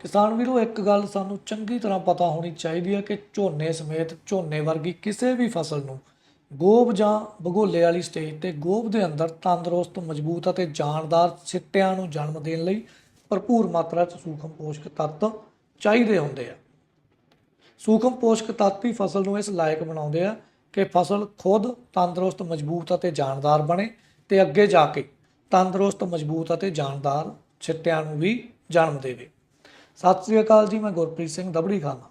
ਕਿਸਾਨ ਵੀਰੋ, ਇੱਕ ਗੱਲ ਸਾਨੂੰ ਚੰਗੀ ਤਰ੍ਹਾਂ ਪਤਾ ਹੋਣੀ ਚਾਹੀਦੀ ਹੈ ਕਿ ਝੋਨੇ ਸਮੇਤ ਝੋਨੇ ਵਰਗੀ ਕਿਸੇ ਵੀ ਫਸਲ ਨੂੰ ਗੋਭ ਜਾਂ ਬਗੋਲੇ ਵਾਲੀ ਸਟੇਜ ਤੇ ਗੋਭ ਦੇ ਅੰਦਰ ਤੰਦਰੁਸਤ, ਮਜ਼ਬੂਤ ਅਤੇ ਜਾਨਦਾਰ ਸਿੱਟਿਆਂ ਨੂੰ ਜਨਮ ਦੇਣ ਲਈ ਭਰਪੂਰ ਮਾਤਰਾ 'ਚ ਸੂਖਮ ਪੋਸ਼ਕ ਤੱਤ ਚਾਹੀਦੇ ਹੁੰਦੇ ਆ। ਸੂਖਮ ਪੋਸ਼ਕ ਤੱਤ ਹੀ ਫਸਲ ਨੂੰ ਇਸ ਲਾਇਕ ਬਣਾਉਂਦੇ ਆ ਕਿ ਫਸਲ ਖੁਦ ਤੰਦਰੁਸਤ, ਮਜ਼ਬੂਤ ਅਤੇ ਜਾਨਦਾਰ ਬਣੇ ਤੇ ਅੱਗੇ ਜਾ ਕੇ ਤੰਦਰੁਸਤ, ਮਜ਼ਬੂਤ ਅਤੇ ਜਾਨਦਾਰ ਸਿੱਟਿਆਂ ਨੂੰ ਵੀ ਜਨਮ ਦੇਵੇ। ਸਤਿ ਸ੍ਰੀ ਅਕਾਲ ਜੀ, ਮੈਂ ਗੁਰਪ੍ਰੀਤ ਸਿੰਘ ਦਬੜੀ ਖਾਨਾ।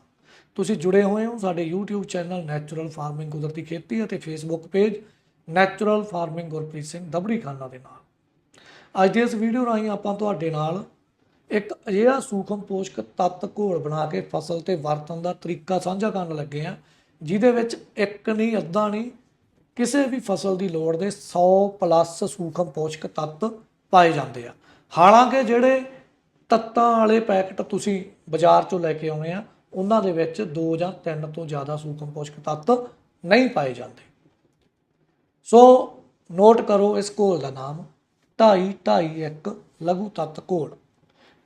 ਤੁਸੀਂ ਜੁੜੇ ਹੋਏ ਹੋ ਸਾਡੇ YouTube ਚੈਨਲ ਨੈਚੁਰਲ ਫਾਰਮਿੰਗ ਕੁਦਰਤੀ ਖੇਤੀ ਅਤੇ Facebook page natural farming Gurpreet Singh Dabrikhana ਦੇ ਨਾਲ। ਅੱਜ ਦੀ ਇਸ ਵੀਡੀਓ ਰਾਹੀਂ ਆਪਾਂ ਤੁਹਾਡੇ ਨਾਲ ਇੱਕ ਅਜਿਹਾ ਸੂਖਮ ਪੋਸ਼ਕ ਤੱਤ ਘੋਲ ਬਣਾ ਕੇ ਫਸਲ ਤੇ ਵਰਤਣ ਦਾ ਤਰੀਕਾ ਸਾਂਝਾ ਕਰਨ ਲੱਗੇ ਆ ਜਿਹਦੇ ਵਿੱਚ ਇੱਕ ਨਹੀਂ, ਅੱਧਾ ਨਹੀਂ, ਕਿਸੇ ਵੀ ਫਸਲ ਦੀ ਲੋੜ ਦੇ 100 ਪਲੱਸ ਸੂਖਮ ਪੋਸ਼ਕ ਤੱਤ ਪਾਏ ਜਾਂਦੇ ਆ। ਹਾਲਾਂਕਿ ਜਿਹੜੇ ਤੱਤਾਂ ਵਾਲੇ ਪੈਕਟ ਤੁਸੀਂ ਬਾਜ਼ਾਰ ਚੋਂ ਲੈ ਕੇ ਆਉਣੇ ਆ, ਉਹਨਾਂ ਦੇ ਵਿੱਚ ਦੋ ਜਾਂ ਤਿੰਨ ਤੋਂ ਜ਼ਿਆਦਾ ਸੂਖਮ ਪੋਸ਼ਕ ਤੱਤ ਨਹੀਂ ਪਾਏ ਜਾਂਦੇ। ਸੋ ਨੋਟ ਕਰੋ ਇਸ ਘੋਲ ਦਾ ਨਾਮ 2.5 2.5 ਲਘੂ ਤੱਤ ਘੋਲ।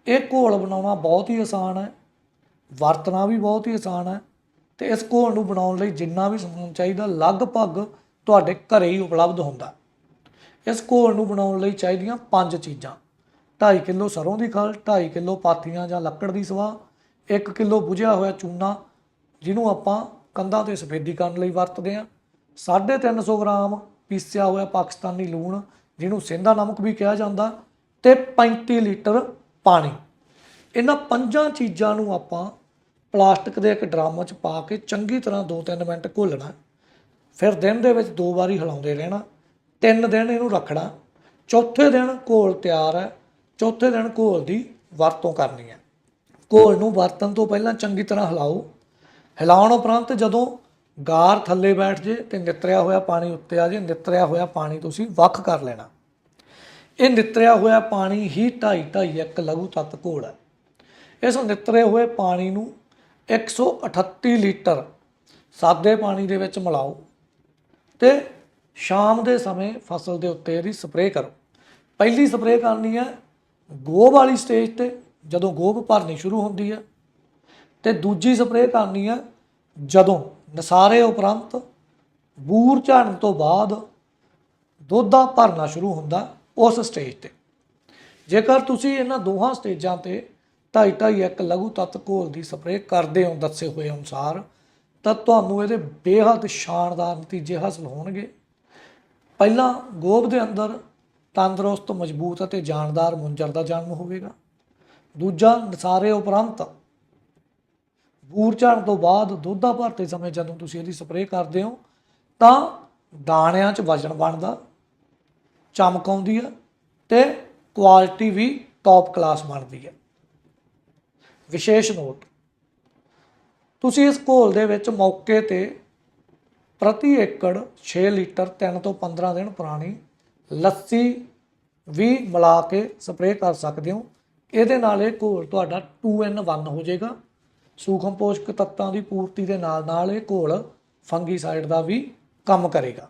ਇਹ ਘੋਲ ਬਣਾਉਣਾ ਬਹੁਤ ਹੀ ਆਸਾਨ ਹੈ, ਵਰਤਣਾ ਵੀ ਬਹੁਤ ਹੀ ਆਸਾਨ ਹੈ ਤੇ ਇਸ ਘੋਲ ਨੂੰ ਬਣਾਉਣ ਲਈ ਜਿੰਨਾ ਵੀ ਸਮਾਨ ਚਾਹੀਦਾ ਲਗਭਗ ਤੁਹਾਡੇ ਘਰੇ ਹੀ ਉਪਲਬਧ ਹੁੰਦਾ। ਇਸ ਘੋਲ ਨੂੰ ਬਣਾਉਣ ਲਈ ਚਾਹੀਦੀਆਂ ਪੰਜ ਚੀਜ਼ਾਂ। 2.5 ਕਿਲੋ ਸਰੋਂ ਦੀ ਖਲ 2.5 ਕਿਲੋ ਪਾਥੀਆਂ ਜਾਂ ਲੱਕੜ ਦੀ ਸਵਾਹ 1 ਕਿਲੋ ਬੁਝਿਆ ਹੋਇਆ ਚੂਨਾ, ਜਿਹਨੂੰ ਆਪਾਂ ਕੰਧਾਂ ਤੇ ਸਫੇਦੀ ਕਰਨ ਲਈ ਵਰਤਦੇ ਹਾਂ। 350 ਗ੍ਰਾਮ ਪੀਸਿਆ ਹੋਇਆ ਪਾਕਿਸਤਾਨੀ ਲੂਣ, ਜਿਹਨੂੰ ਸਿੰਧਾ ਨਮਕ ਵੀ ਕਿਹਾ ਜਾਂਦਾ, ਤੇ 35 ਲੀਟਰ ਪਾਣੀ। ਇਹਨਾਂ ਪੰਜਾਂ ਚੀਜ਼ਾਂ ਨੂੰ ਆਪਾਂ ਪਲਾਸਟਿਕ ਦੇ ਇੱਕ ਡਰਮ 'ਚ ਪਾ ਕੇ ਚੰਗੀ ਤਰ੍ਹਾਂ 2-3 ਮਿੰਟ ਘੋਲਣਾ। ਫਿਰ ਦਿਨ ਦੇ ਵਿੱਚ ਦੋ ਵਾਰੀ ਹਿਲਾਉਂਦੇ ਰਹਿਣਾ, ਤਿੰਨ ਦਿਨ ਇਹਨੂੰ ਰੱਖਣਾ। ਚੌਥੇ ਦਿਨ ਘੋਲ ਤਿਆਰ ਹੈ। ਚੌਥੇ ਦਿਨ ਘੋਲ ਦੀ ਵਰਤੋਂ ਕਰਨੀ ਹੈ। ਘੋਲ ਨੂੰ ਵਰਤਣ ਤੋਂ ਪਹਿਲਾਂ ਚੰਗੀ ਤਰ੍ਹਾਂ ਹਿਲਾਓ। ਹਿਲਾਉਣ ਉਪਰੰਤ ਜਦੋਂ ਗਾਰ ਥੱਲੇ ਬੈਠ ਜੇ ਤੇ ਨਿਤਰਿਆ ਹੋਇਆ ਪਾਣੀ ਉੱਤੇ ਆ ਜੇ, ਨਿਤਰਿਆ ਹੋਇਆ ਪਾਣੀ ਤੁਸੀਂ ਵੱਖ ਕਰ ਲੈਣਾ। ਇਹ ਨਿਤਰਿਆ ਹੋਇਆ ਪਾਣੀ ਹੀ 2.5 2.5 ਇੱਕ ਲਘੂ ਤੱਤ ਘੋਲ ਹੈ। ਇਸ ਨਿਤਰੇ ਹੋਏ ਪਾਣੀ ਨੂੰ 138 ਲੀਟਰ ਸਾਦੇ ਪਾਣੀ ਦੇ ਵਿੱਚ ਮਿਲਾਓ ਤੇ ਸ਼ਾਮ ਦੇ ਸਮੇਂ ਫਸਲ ਦੇ ਉੱਤੇ ਇਹਦੀ ਸਪਰੇਅ ਕਰੋ। ਪਹਿਲੀ ਸਪਰੇਅ ਕਰਨੀ ਹੈ ਗੋਭ ਵਾਲੀ ਸਟੇਜ ਤੇ ਜਦੋਂ ਗੋਭ ਭਰਨੀ ਸ਼ੁਰੂ ਹੁੰਦੀ ਹੈ ਤੇ ਦੂਜੀ ਸਪਰੇਅ ਕਰਨੀ ਹੈ ਜਦੋਂ ਨਸਾਰੇ ਉਪਰੰਤ ਬੂਰ ਝਾੜਨ ਤੋਂ ਬਾਅਦ ਦੋਧਾ ਭਰਨਾ ਸ਼ੁਰੂ ਹੁੰਦਾ ਉਸ ਸਟੇਜ ਤੇ। ਜੇਕਰ ਤੁਸੀਂ ਇਹਨਾਂ ਦੋਹਾਂ ਸਟੇਜਾਂ ਤੇ 2.5 ਇੱਕ ਲਘੂ ਤੱਤ ਘੋਲ ਦੀ ਸਪਰੇਅ ਕਰਦੇ ਹੋ ਦੱਸੇ ਹੋਏ ਅਨੁਸਾਰ, ਤਾਂ ਤੁਹਾਨੂੰ ਇਹਦੇ ਬੇਹੱਦ ਸ਼ਾਨਦਾਰ ਨਤੀਜੇ ਹਾਸਲ ਹੋਣਗੇ। ਪਹਿਲਾਂ ਗੋਭ ਦੇ ਅੰਦਰ ਤੰਦਰੁਸਤ, ਮਜ਼ਬੂਤ ਅਤੇ ਜਾਨਦਾਰ ਮੁੰਜਰ ਦਾ ਜਨਮ ਹੋਵੇਗਾ। ਦੂਜਾ, ਨਸਾਰੇ ਉਪਰੰਤ ਬੂਰ ਝਾੜਨ ਤੋਂ ਬਾਅਦ ਦੁੱਧਾ ਭਰਤੇ ਸਮੇਂ ਜਦੋਂ ਤੁਸੀਂ ਇਹਦੀ ਸਪਰੇਅ ਕਰਦੇ ਹੋ, ਤਾਂ ਦਾਣਿਆਂ 'ਚ ਵਜਨ ਬਣਦਾ, ਚਮਕ ਆਉਂਦੀ ਹੈ ਤੇ ਕੁਆਲਿਟੀ ਵੀ ਟੌਪ ਕਲਾਸ ਬਣਦੀ ਹੈ। ਵਿਸ਼ੇਸ਼ ਨੋਟ, ਤੁਸੀਂ ਇਸ ਘੋਲ ਦੇ ਵਿੱਚ ਮੌਕੇ ਤੇ ਪ੍ਰਤੀ ਏਕੜ 6 ਲੀਟਰ 3 ਤੋਂ 15 ਦਿਨ ਪੁਰਾਣੀ ਲੱਸੀ ਵੀ ਮਿਲਾ ਕੇ ਸਪਰੇਅ ਕਰ ਸਕਦੇ ਹੋ। ਇਹਦੇ ਨਾਲ ਇਹ ਘੋਲ ਤੁਹਾਡਾ 2in1 ਹੋ ਜਾਏਗਾ। ਸੂਖਮ ਪੋਸ਼ਕ ਤੱਤਾਂ ਦੀ ਪੂਰਤੀ ਦੇ ਨਾਲ ਨਾਲ ਇਹ ਘੋਲ ਫੰਗੀਸਾਈਡ ਦਾ ਵੀ ਕੰਮ ਕਰੇਗਾ।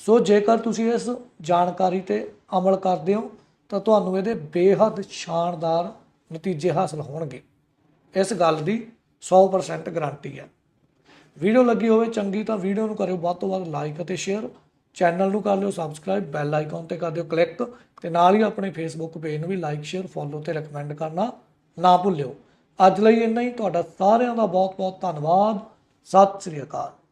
ਸੋ ਜੇਕਰ ਤੁਸੀਂ ਇਸ ਜਾਣਕਾਰੀ ਤੇ ਅਮਲ ਕਰਦੇ ਹੋ, ਤਾਂ ਤੁਹਾਨੂੰ ਇਹਦੇ ਬੇਹੱਦ ਸ਼ਾਨਦਾਰ ਨਤੀਜੇ ਹਾਸਲ ਹੋਣਗੇ। ਇਸ ਗੱਲ ਦੀ 100% ਗਾਰੰਟੀ ਹੈ। ਵੀਡੀਓ ਲੱਗੀ ਹੋਵੇ ਚੰਗੀ ਤਾਂ ਵੀਡੀਓ ਨੂੰ ਕਰਿਓ, ਵੱਧ ਤੋਂ ਵੱਧ ਲਾਈਕ ਅਤੇ ਸ਼ੇਅਰ ਚੈਨਲ ਨੂੰ ਕਰ ਲਿਓ ਸਬਸਕ੍ਰਾਈਬ ਬੈਲ ਆਈਕਨ ਤੇ ਕਰ ਦਿਓ ਕਲਿੱਕ ਤੇ ਨਾਲ ਹੀ ਆਪਣੇ ਫੇਸਬੁੱਕ ਪੇਜ ਨੂੰ ਵੀ ਲਾਈਕ ਸ਼ੇਅਰ ਫੋਲੋ ਤੇ ਰეკਮੈਂਡ ਕਰਨਾ ਨਾ ਭੁੱਲਿਓ। ਅੱਜ ਲਈ ਇੰਨਾ ਹੀ, ਤੁਹਾਡਾ ਸਾਰਿਆਂ ਦਾ ਬਹੁਤ ਬਹੁਤ ਧੰਨਵਾਦ। ਸਤਿ ਸ੍ਰੀ ਅਕਾਲ।